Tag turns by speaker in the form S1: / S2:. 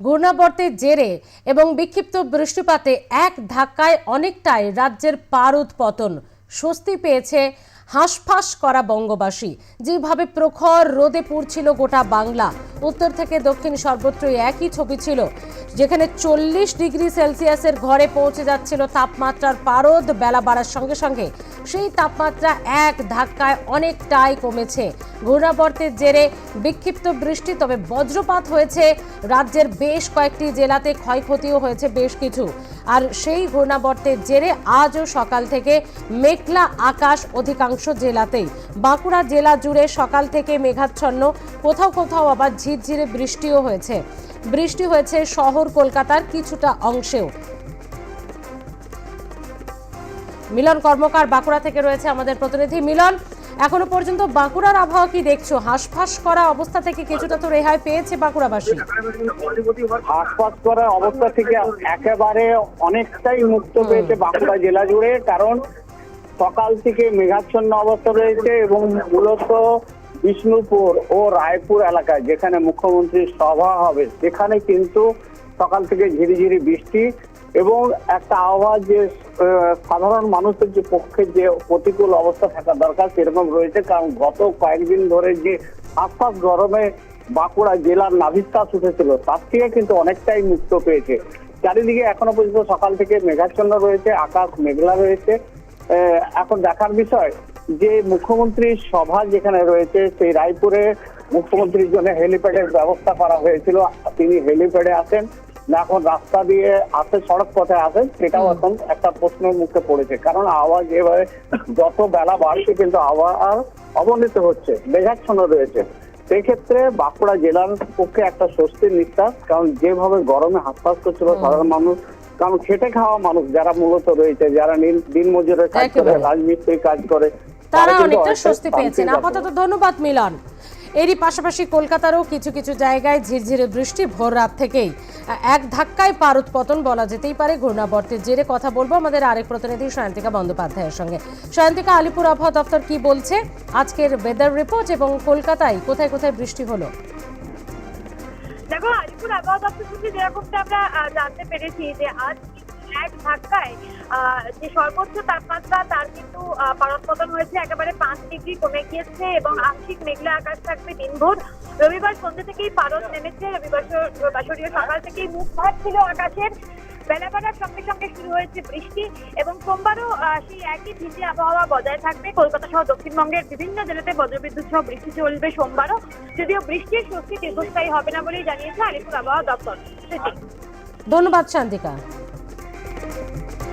S1: ঘূর্ণাবর্তের জেরে এবং বিক্ষিপ্ত বৃষ্টিপাতে এক ধাক্কায় অনেকটাই রাজ্যের পারদ পতন। স্বস্তি পেয়েছে হাঁসফাঁস করা বঙ্গবাসী। যেভাবে প্রখর রোদে পুড়ছিল গোটা বাংলা, উত্তর থেকে দক্ষিণ সর্বত্রই একই ছবি ছিল। যেখানে চল্লিশ ডিগ্রি সেলসিয়াসের ঘরে পৌঁছে যাচ্ছিল তাপমাত্রার পারদ, বেলা বাড়ার সঙ্গে সঙ্গে। সেই তাপমাত্রা এক ধাক্কায় অনেকটাই কমেছে। ঘূর্ণাবর্তের জেরে বিক্ষিপ্ত বৃষ্টি, তবে বজ্রপাত হয়েছে রাজ্যের বেশ কয়েকটি জেলাতে, ক্ষয়ক্ষতিও হয়েছে বেশ কিছু। আর সেই ঘূর্ণাবর্তের জেরে আজও সকাল থেকে মেঘলা আকাশ অধিকাংশ জেলাতেই। বাঁকুড়া জেলা জুড়ে সকাল থেকে মেঘাচ্ছন্ন, কোথাও কোথাও আবার ঝিরঝিরে বৃষ্টিও হয়েছে। বৃষ্টি হয়েছে শহর কলকাতার কিছুটা অংশেও। মিলন কর্মকার বাঁকুড়া থেকে রয়েছে আমাদের প্রতিনিধি। মিলন এখনও পর্যন্ত বাঁকুড়ার আবহাওয়া কি দেখছ? হাঁসফাঁস করা অবস্থা থেকে কিছুটা তো রেহাই পেয়েছে বাঁকুড়াবাসী।
S2: আশপাশ করা অবস্থা থেকে একেবারে অনেকটাই মুক্ত পেয়েছে বাঁকুড়া জেলা জুড়ে কারণ সকাল থেকে মেঘাচ্ছন্ন অবস্থা রয়েছে এবং মূলত বিষ্ণুপুর ও রায়পুর এলাকায় যেখানে মুখ্যমন্ত্রীর সভা হবে সেখানে কিন্তু সকাল থেকে ঝিরিঝিরি বৃষ্টি এবং একটা আবহাওয়া যে সাধারণ মানুষের যে পক্ষে যে প্রতিকূল অবস্থা থাকা দরকার সেরকম রয়েছে। কারণ গত কয়েকদিন ধরে যে আশপাশ গরমে বাঁকুড়া জেলার নাভিশ্বাস উঠেছিল, তার থেকে কিন্তু অনেকটাই মুক্ত পেয়েছে। চারিদিকে এখনও পর্যন্ত সকাল থেকে মেঘাচ্ছন্ন রয়েছে, আকাশ মেঘলা রয়েছে। এখন দেখার বিষয় যে মুখ্যমন্ত্রীর সভা যেখানে রয়েছে, সেই রায়পুরে মুখ্যমন্ত্রীর জন্য হেলিপ্যাডের ব্যবস্থা করা হয়েছিল। তিনি হেলিপ্যাডে আসেন না এখন রাস্তা দিয়ে আসে সড়ক পথে আসেন সেটাও এখন একটা প্রশ্নের মুখে পড়েছে। কারণ আওয়াজ এবারে যত বেলা বাড়ছে কিন্তু আবহাওয়া অবনীত হচ্ছে মেঘাচ্ছন্ন রয়েছে। সেই ক্ষেত্রে বাঁকুড়া জেলার পক্ষে একটা স্বস্তির নিঃশ্বাস কারণ যেভাবে গরমে হাসপাস করছিল সাধারণ মানুষ কারণ খেটে খাওয়া মানুষ যারা মূলত রয়েছে যারা নীল- দিন মজুরের কাজ করে। রাজমিস্ত্রি কাজ করে
S1: তারা অনেকটা স্বস্তি পেয়েছেন। আপাতত ধন্যবাদ মিলন। এরই পাশাপাশি কলকাতারও কিছু কিছু জায়গায় ঝিরঝিরে বৃষ্টি ভোর রাত থেকেই। এক ধাক্কায় পার পতন বলা যেতেই পারে। ঘূর্ণাবর্তের জেরে কথা বলব আমাদের আরেক প্রতিনিধি সায়ন্তিকা বন্দ্যোপাধ্যায়ের সঙ্গে। সায়ন্তিকা, আলিপুর আবহাওয়া দপ্তর কি বলছে? আজকের ওয়েদার রিপোর্ট এবং কলকাতায় কোথায় কোথায় বৃষ্টি হলো?
S3: দেখো, আলিপুর আবহাওয়া দপ্তর থেকে যেরকমটা আমরা জানতে পেরেছি যে আজ এক ধাক্কায় যে সর্বোচ্চ তাপমাত্রা তার কিন্তু পারদপতন হয়েছে একেবারে পাঁচ ডিগ্রি কমে গিয়েছে এবং আংশিক মেঘলা আকাশ থাকবে দিনভর। রবিবার সন্ধ্যে থেকেই পারদ নেমেছে। রবিবার সকাল থেকেই মুখ ভাত ছিল আকাশের। বেলা বাড়ার সঙ্গে সঙ্গে শুরু হয়েছে বৃষ্টি এবং সোমবারও সেই একই ভিজে আবহাওয়া বজায় থাকবে। কলকাতা সহ দক্ষিণবঙ্গের বিভিন্ন জেলাতে বজ্রবিদ্যুৎ সহ বৃষ্টি চলবে সোমবারও। যদিও বৃষ্টির স্বস্তি দীর্ঘস্থায়ী হবে না বলেই জানিয়েছে আলিপুর আবহাওয়া দপ্তর।
S1: ধন্যবাদ, শান্তিকা। thank you